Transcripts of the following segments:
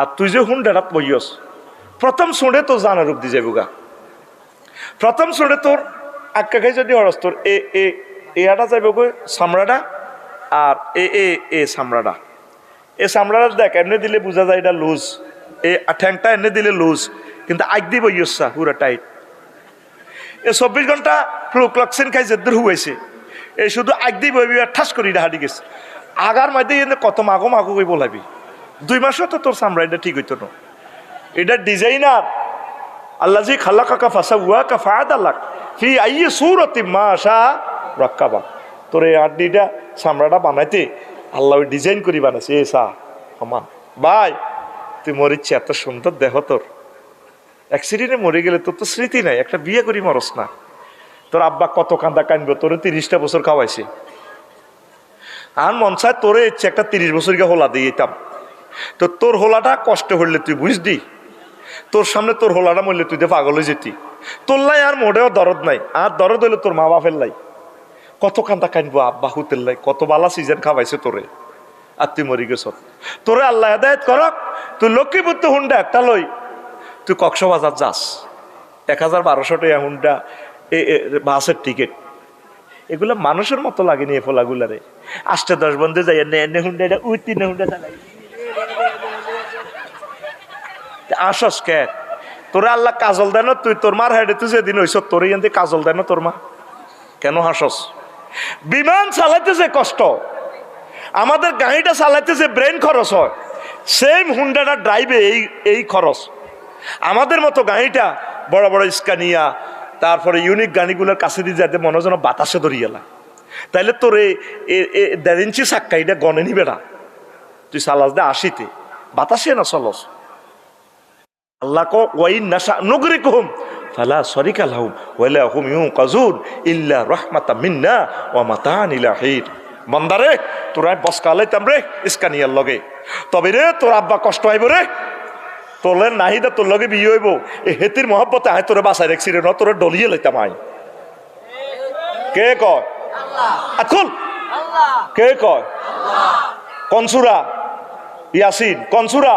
আর তুই যে হুন্ডারাত বইয়স, প্রথম শুনে তো জানার রূপ দিয়ে যাব গা প্রথম শুনে তোর আক্কা খাই যদি হরস, তোর এ এ এয়াটা যাইব গো সামড়াটা আর এ এ এ সামড়াটা এ সামড়াটা দেখ, এমনি দিলে বোঝা যায় এটা লুজ। এ ঠ্যাংটা এমনি দিলে লুজ, কিন্তু আগ দিব ইয়সা পুরা টাইট। এ চব্বিশ ঘণ্টা ফ্লুক্লক্সিন খাই যেদূর হুয়েছে এই শুধু আগ দিব ঠাস করি হাঁটি গেছে। আগার এনে কত মাগো মাগো বলাবি দুই মাসও তো তোর সামরা এটা ঠিক হইতো এটা ডিজাইনার, আল্লাহ জি খাল্লা কাকা ফাঁসা উয়া কা ফায়াদ আল্লাহ ফি আইয়ে সুরতি মা আশা রক্কাবা। তোর এই আড্ডিটা, সামরাটা বানাইতে আল্লাহ ওই ডিজাইন করি বানাইছে। এ সা সমান ভাই, তুই মরিচ্ছি, এত সুন্দর দেহ তোর। অ্যাক্সিডেন্টে মরে গেলে তোর তো স্মৃতি নাই, একটা বিয়ে করি মরস না। তোর আব্বা কত কান্দা কানবে, তোর তিরিশটা বছর খাওয়াইছে। আর মন চায় তোরে ইচ্ছে একটা তিরিশ বছর গিয়ে হোলা দিয়ে দিতাম। তো তোর হোলাটা কষ্ট হইলে তুই বুঝদি তোর সামনে তোর হোলাটা মরলে তুই তো পাগল যেতি। তোর লাই আর মোটেও দরদ নাই আর দরদ হইলে তোর মা বাপের লাই। কত কান্দা কানবো আব্বা হুতের লাই কত বালা সিজন খাওয়াইছে তোরে। আর তুই মরি গেছ। তোরে আল্লাহ হেদায়ত করক তুই লক্ষ্মীপুত্র হুন্ডা একটা লই। তুই কক্সবাজার যাস। এক হাজার বারোশো টাকা হুন্ডা এ, বাসের টিকিট এগুলো মানুষের মতো লাগেনি এ ফোলাগুলারে। আষ্টে দশ বন্ধে যাই এনে এনে হুন্ডা এটা উই তিনে হুন্ডা চালাই আসস কে? তোরে আল্লাহ কাজল দেন, তুই তোর মার হাইডে তুই যেদিন হইস তোর ইয়ান্তে কাজল দেন তোর মা। কেন হাসস? বিমান চালাইতে যে কষ্ট। আমাদের গাড়িটা চালাইতে যে ব্রেন খরচ হয় সেম হুন্ডাটা ড্রাইভে এই এই খরচ। আমাদের মতো গাড়িটা বড় বড় স্কানিয়া, তারপরে ইউনিক গাড়িগুলোর কাছে দিয়ে যাতে মনে যেন বাতাসে ধরিয়ে এলা। তাইলে তোর এ- দেড় ইঞ্চি চাক্কা এটা গনে নিবে না। তুই সালাস দে আশিতে। বাতাসে না চলস? আল্লাহ ফালা ওয়ালা হুম ইল্লা মিন্না মাতান বন্দারে তোরা বসকালাইতাম রে ইস্কানিয়ার লগে। তবে রে তোর আব্বা কষ্ট আইব রে। তোলে নাহিদা তোর লগে বিয়ে হইব। এই হেতির মহব্বতে আয় তোরে বাসায় রেখছি রে ন তোরে ডলিয়ে লইতাম আই কে কয়? আকুল কে কয়? কনসুরা। ইয়াসিন। কনসুরা।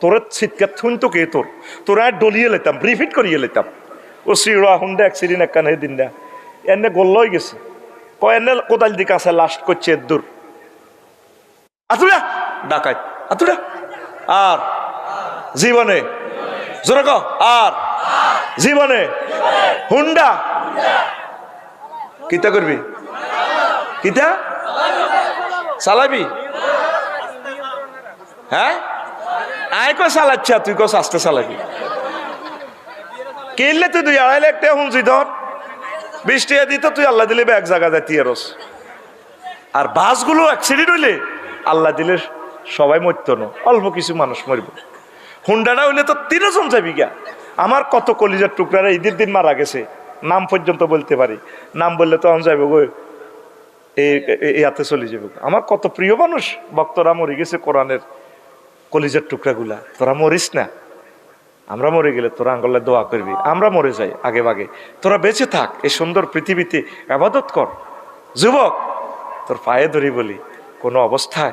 তোর শীতকার থুন তো কে তোর? তোরা ডলিয়ে লেতাম রিফিট করিয়ে লেতাম। ও শ্রীরা হুন্ডা অ্যাক্সিডেন্ট একখান হে দিন না। এনে গোল্লই গেছে। ক এনে কোদাল দিকে আছে লাস্ট করছে এর দূর। আতুরা! ডাকাত আতুরা! আর? জীবনে। জোরে ক আর? জীবনে। হুন্ডা। কিতা করবি? কিতা? চালাবি? হ্যাঁ? আয় কো চালাচ্ছা তুই কো আস্তে চালাবি কিনলে তুই দুই আড়াই লাখ টাকা শুনছি তোর বিশ টাকা দিত, তুই আল্লাহ দিলে এক জায়গা যাতি এরস আর বাসগুলো অ্যাক্সিডেন্ট হইলে আল্লাহ দিলে সবাই মরত না, অল্প কিছু মানুষ মরব। হুন্ডাটা হইলে তো তিনজন যাবি গা আমার কত কলিজার টুকরারা ঈদের দিন মারা গেছে, নাম পর্যন্ত বলতে পারি। নাম বললে তো আমি যাব গো এই- ইয়াতে চলে যাবে আমার কত প্রিয় মানুষ, ভক্তরা মরে গেছে কোরআনের কলিজার টুকরাগুলা। তোরা মরিস না। আমরা মরে গেলে তোরা আঙ্গলে দোয়া করবি। আমরা মরে যাই আগে বাগে তোরা বেঁচে থাক এই সুন্দর পৃথিবীতে আবাদত কর। যুবক, তোর পায়ে ধরি বলি। কোনো অবস্থায়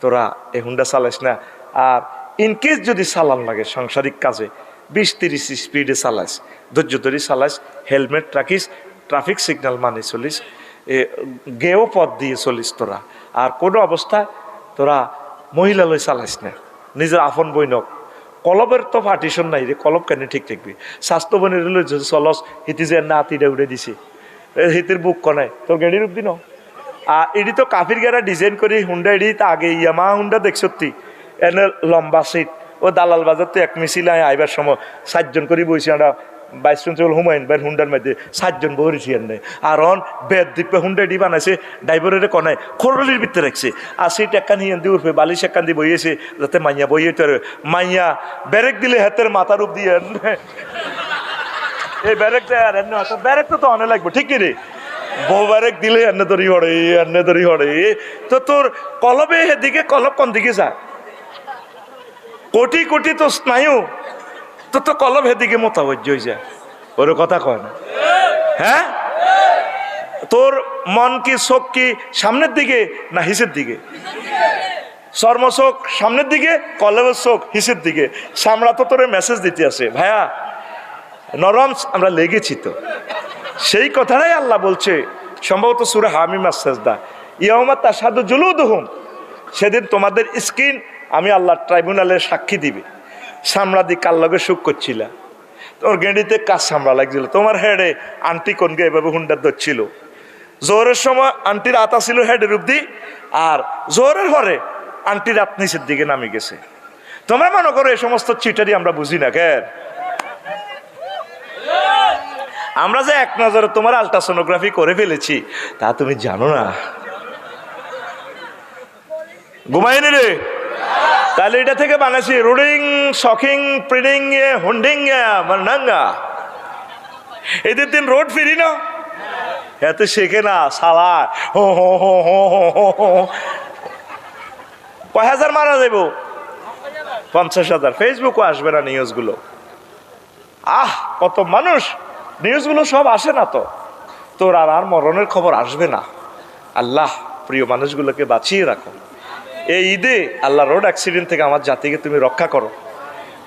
তোরা এই হুন্ডা চালাইস না। আর ইনকেস যদি চালান লাগে সাংসারিক কাজে, বিশ তিরিশ স্পিডে চালাইস ধৈর্য ধরি চালাইস হেলমেট রাখিস, ট্রাফিক সিগন্যাল মানে চলিস, এ, গেও পথ দিয়ে চলিস তোরা। আর কোনো অবস্থায় তোরা মহিলা লই চালাইস না। নিজের আপন বইনক কলবের তো পার্টিশন নাই রে, কলব কেন ঠিক থাকবি স্বাস্থ্য বনের লই চলস, হিতি যে না তিটা উড়ে দিছে। হিতির বুক কনাই তোর গাড়ির রূপ দিন। আর এটি তো কাফির গেরা ডিজাইন করি, হুন্ডা তা আগে ইয়ামা হুন্ডা দেখ সত্যি। এনে লম্বা সিট ও দালাল বাজার তো এক মিছিল আইবার সময় সাতজন করে বইছি আমরা বাইশ প্রিন্সিপাল হুমায়ুন ভাই হুন্ডার মধ্যে সাতজন বহরেছি এনে আর অন বেদ দ্বীপে হুন্ডা এডি বানাইছে ড্রাইভারের কনায় খরলির ভিতরে রাখছে। আর সিট একখান হিয়ান দিয়ে উঠবে বালিশ একখান দিয়ে বইয়েছে, যাতে মাইয়া বইয়ে তো মাইয়া ব্যারেক দিলে হাতের মাথার রূপ দিয়ে। এই ব্যারেক দেয় আর এনে তো ব্যারেক তো অনেক লাগবে, ঠিক রে? বউবারেক দিলে এনে দড়ি হড়ে, এনে দড়ি হড়ে। তো তোর কলবে এদিকে, কলব কোন দিকে যা? কোটি কোটি তো স্নায়ু। তো তো কলব হেদিকে মোতাবজ্য হয়ে যায় ওর কথা কয় না। হ্যাঁ? তোর মন কি, চোখ কি সামনের দিকে না হিসের দিকে? চর্ম চোখ সামনের দিকে, কলেবের চোখ হিসের দিকে। সামরা তো তোরে মেসেজ দিতে আসে ভাইয়া, নরম আমরা লেগেছি তো। সেই কথাটাই আল্লাহ বলছে। সম্ভবত সুরে হামিমা সেজদা ইয়মা তার সাধু জুলুদ হুম সেদিন তোমাদের স্কিন আমি আল্লাহ ট্রাইব্যুনালের সাক্ষী দিবে। সামরা দি কার লগে সুখ করছিলা? তোর গেঁডিতে কাজ সামলা লাগছিল? তোমার হেডে আন্টি কোনকে এভাবে হুন্ডার ধরছিল? জোরের সময় আন্টির আতা ছিল হেডের অব্দি আর জোরের পরে আন্টির রাত নিচের দিকে নামে গেছে। তোমরা মনে করো এই সমস্ত চিটারি আমরা বুঝি না কেন আমরা যে এক নজরে তোমার আলট্রাসোনোগ্রাফি করে ফেলেছি, তা তুমি জানো না? ঘুমাইনি রে? তাহলে এটা থেকে বানাইছি রুডিং, শকিং, প্রিডিং হুন্ডিং মান্ডাঙ্গা এদের দিন রোড ফিরি না? এত শেখে না সালা হো হো হো হো হো হাজার মারা যাইব? পঞ্চাশ হাজার। ফেসবুকও আসবে না নিউজগুলো আহ, কত মানুষ। নিউজগুলো সব আসে না তো। তোর আর আর মরণের খবর আসবে না। আল্লাহ, প্রিয় মানুষগুলোকে বাঁচিয়ে রাখো। এই ঈদে আল্লাহ রোড অ্যাক্সিডেন্ট থেকে আমার জাতিকে তুমি রক্ষা করো।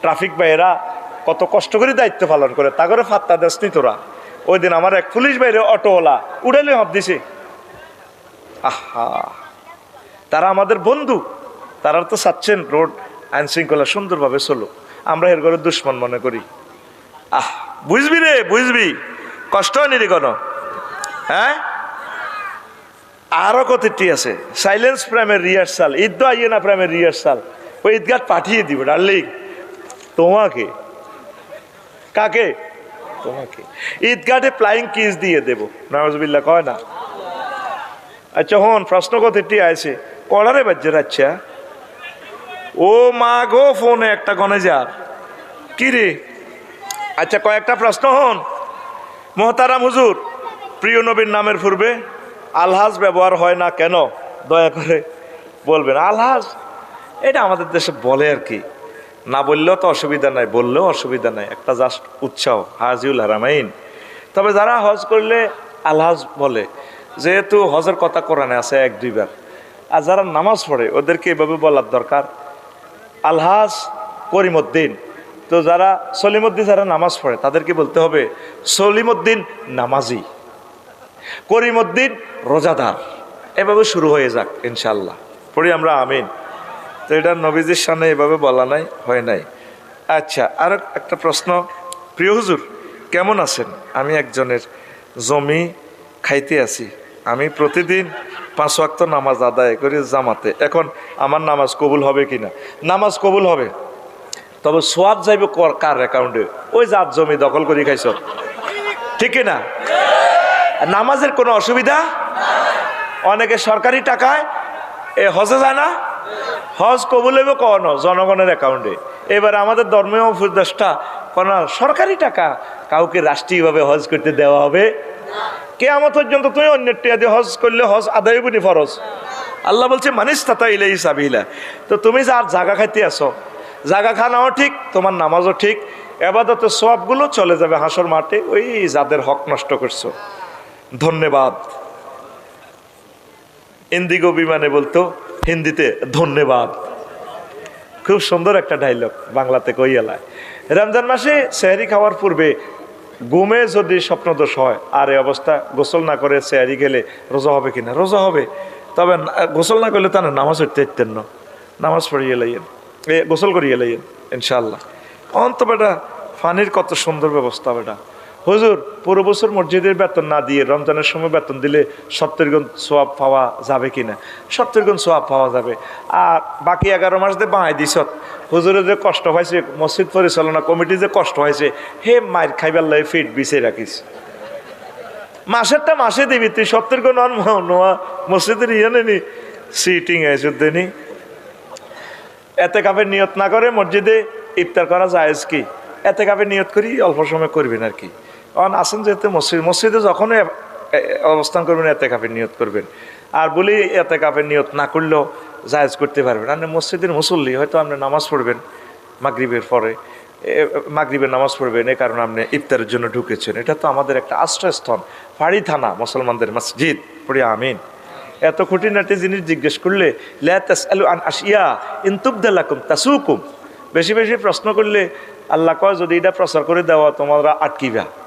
ট্রাফিক ভাইয়েরা কত কষ্ট করে দায়িত্ব পালন করে, তা করে ফাত্তা দেসনি তোরা। ওই দিন আমার এক পুলিশ বাইরে অটোওয়ালা উড়ালে হব দিছে আহা! তারা আমাদের বন্ধু, তারা তো চাচ্ছেন রোড আইন শৃঙ্খলা সুন্দরভাবে চলো, আমরা এর ঘরে দুশ্মন মনে করি। আহ! বুঝবি রে, বুঝবি। কষ্ট হয়নি রে কোনো? হ্যাঁ? আরও কতটি আছে? সাইলেন্স প্রেমের রিহার্সাল ঈদ আইয়ে না প্রেমের রিহার্সাল ওই ঈদগাহ পাঠিয়ে দিব ডার্লিং তোমাকে। কাকে? তোমাকে। ঈদগাহে প্লাইং কিস দিয়ে দেব। নওয়াজবিল্লা কয় না? আচ্ছা হন, প্রশ্ন কতটি আছে? কড়ারে বাজ্যের আচ্ছা। ও মা গো ফোনে একটা গনে যার কি রে? আচ্ছা কয়েকটা প্রশ্ন, হন। মোহতারাম হুজুর, প্রিয় নবীর নামের পূর্বে। আলহাজ ব্যবহার হয় না কেন? দয়া করে বলবেন, আলহাজ? এটা আমাদের দেশে বলে আর কি। না বললেও তো অসুবিধা নাই, বললেও অসুবিধা নাই। একটা জাস্ট উৎসাহ, হাজিউল হারামাইন। তবে যারা হজ করলে আলহাজ বলে, যেহেতু হজের কথা কোরআনে আছে এক দুইবার আর যারা নামাজ পড়ে, ওদেরকে এভাবে বলার দরকার। আলহাজ করিমুদ্দিন। তো যারা সলিমুদ্দিন যারা নামাজ পড়ে, তাদেরকে বলতে হবে, সলিমুদ্দিন নামাজি। করিমুদ্দিন রোজাদার। এভাবে শুরু হয়ে যাক ইনশাল্লাহ পড়ি আমরা, আমিন। তো এটা নবীজির সামনে এভাবে বলা নাই, হয় নাই। আচ্ছা আর একটা প্রশ্ন। প্রিয় হুজুর, কেমন আছেন? আমি একজনের জমি খাইতে আছি। আমি প্রতিদিন পাঁচ ওয়াক্ত নামাজ আদায় করি জামাতে। এখন আমার নামাজ কবুল হবে কিনা? নামাজ কবুল হবে। তবে সোয়াব যাইব কার অ্যাকাউন্টে ওই জাত জমি দখল করে খাইছ। ঠিক না নামাজের কোনো অসুবিধা? অনেকে সরকারি টাকায়, এ হজে যায় না? হজ কবুল হইব কন জনগণের অ্যাকাউন্টে এবার আমাদের ধর্মীয় উপদেষ্টা কোন সরকারি টাকা কাউকে রাষ্ট্রীয়ভাবে হজ করতে দেওয়া হবে? কে কেয়ামত পর্যন্ত তুমি অন্যের টিয়া দিয়ে হজ করলে হজ আদায় বনি ফরজ? আল্লাহ বলছে, মানিস তাতা ইলাই সাবিলা। তো তুমি যার জায়গা খাইতে আসো জায়গা খানাও ঠিক, তোমার নামাজও ঠিক, এবাদতের সবগুলো চলে যাবে হাসর মাঠে, ওই যাদের হক নষ্ট করছ। ধন্যবাদ। ইন্দিগো বিমানে বলতো, হিন্দিতে ধন্যবাদ। খুব সুন্দর একটা ডায়লগ বাংলাতে কইয়ালায় রমজান মাসে সেহারি খাওয়ার পূর্বে ঘুমে যদি স্বপ্নদোষ হয়, আর এই অবস্থা গোসল না করে সেহারি গেলে রোজা হবে কিনা? রোজা হবে। তবে গোসল না করলে তা না, নামাজ উঠতে ইতেন না। নামাজ পড়িয়ে লাইয়েন। এ গোসল করিয়ে লাইয়েন ইনশাল্লাহ অন্ত বেটা ফানির কত সুন্দর ব্যবস্থা বেটা। হুজুর, পুরো বছর মসজিদের বেতন না দিয়ে রমজানের সময় বেতন দিলে সত্তর গুণ সোয়াব পাওয়া যাবে কিনা? সত্তর গুণ সোয়াব পাওয়া যাবে। আর বাকি এগারো মাস দিয়ে বাঁই দিছ হুজুরের যে কষ্ট হয়েছে মসজিদ পরিচালনা কমিটি যে কষ্ট হয়েছে হে মায়ের খাইবার লাই ফিট বিছে রাখিস। মাসেরটা মাসে দিবি, তুই সত্তর গুণ অন নোয়া মসজিদের ইয়ে নেনি সিটিং এসে দেনি এতে কাপের নিয়ত না করে মসজিদে ইফতার করা জায়েজ কি? এতে কাপের নিয়ত করি, অল্প সময় করবেন আর কি। কারণ আসেন যেহেতু মসজিদ, মসজিদে যখন এ- এ- অবস্থান করবেন এতে কাপের নিয়ত করবেন। আর বলি এতে কাপের নিয়ত না করলেও জায়েজ করতে পারবেন। আপনি মসজিদের মুসল্লি, হয়তো আপনি নামাজ পড়বেন মাগরিবের পরে। এ- মাগরিবের নামাজ পড়বেন এই কারণে আপনি ইফতারের জন্য ঢুকেছেন। এটা তো আমাদের একটা আশ্রয়স্থল। ফাড়ি থানা, মুসলমানদের মসজিদ। পড়ি, আমিন। এত খুঁটিনাটি জিনিস জিজ্ঞেস করলে তাসুকুম? বেশি বেশি প্রশ্ন করলে, আল্লাহ কয়, যদি এটা প্রচার করে দেওয়া, তোমরা আটকিবা।